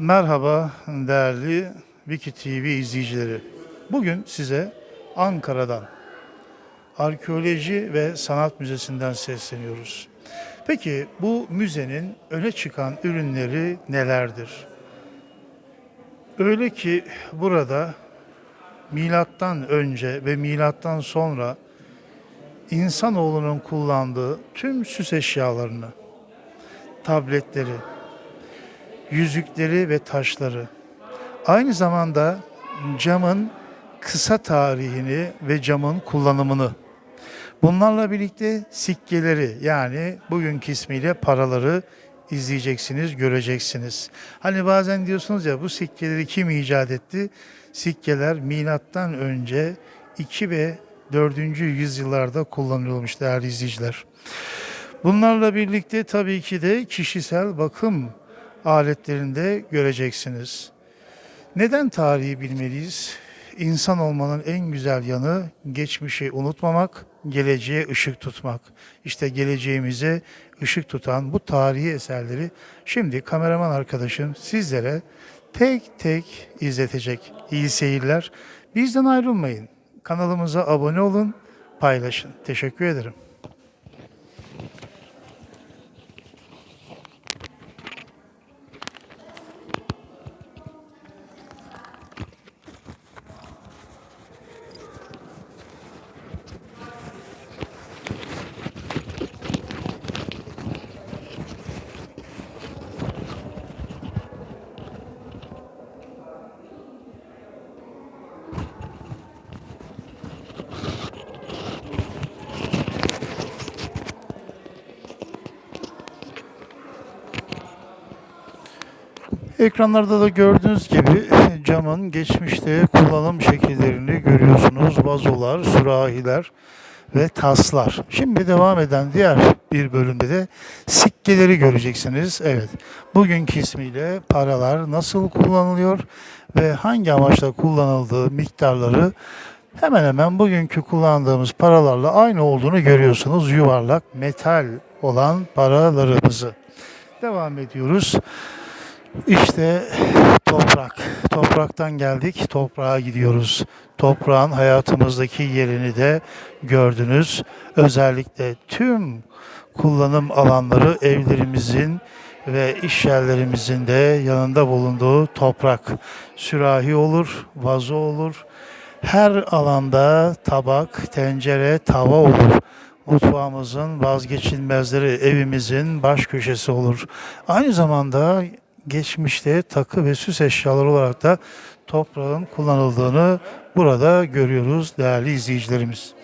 Merhaba değerli Wiki TV izleyicileri. Bugün size Ankara'dan Arkeoloji ve Sanat Müzesi'nden sesleniyoruz. Peki bu müzenin öne çıkan ürünleri nelerdir? Öyle ki burada milattan önce ve milattan sonra insanoğlunun kullandığı tüm süs eşyalarını, tabletleri, yüzükleri ve taşları. Aynı zamanda camın kısa tarihini ve camın kullanımını. Bunlarla birlikte sikkeleri yani bugünkü ismiyle paraları izleyeceksiniz, göreceksiniz. Hani bazen diyorsunuz ya bu sikkeleri kim icat etti? Sikkeler milattan önce 2 ve 4. yüzyıllarda kullanılmış değerli izleyiciler. Bunlarla birlikte tabii ki de kişisel bakım aletlerinde göreceksiniz. Neden tarihi bilmeliyiz? İnsan olmanın en güzel yanı geçmişi unutmamak, geleceğe ışık tutmak. İşte geleceğimize ışık tutan bu tarihi eserleri şimdi kameraman arkadaşım sizlere tek tek izletecek. İyi seyirler. Bizden ayrılmayın. Kanalımıza abone olun, paylaşın. Teşekkür ederim. Ekranlarda da gördüğünüz gibi camın geçmişte kullanım şekillerini görüyorsunuz. Vazolar, sürahiler ve taslar. Şimdi devam eden diğer bir bölümde de sikkeleri göreceksiniz. Evet, bugünkü ismiyle paralar nasıl kullanılıyor ve hangi amaçla kullanıldığı miktarları hemen hemen bugünkü kullandığımız paralarla aynı olduğunu görüyorsunuz. Yuvarlak, metal olan paralarımızı. Devam ediyoruz. İşte toprak. Topraktan geldik, toprağa gidiyoruz. Toprağın hayatımızdaki yerini de gördünüz. Özellikle tüm kullanım alanları evlerimizin ve iş yerlerimizin de yanında bulunduğu toprak. Sürahi olur, vazo olur. Her alanda tabak, tencere, tava olur. Mutfağımızın vazgeçilmezleri, evimizin baş köşesi olur. Aynı zamanda geçmişte takı ve süs eşyaları olarak da toprağın kullanıldığını burada görüyoruz değerli izleyicilerimiz.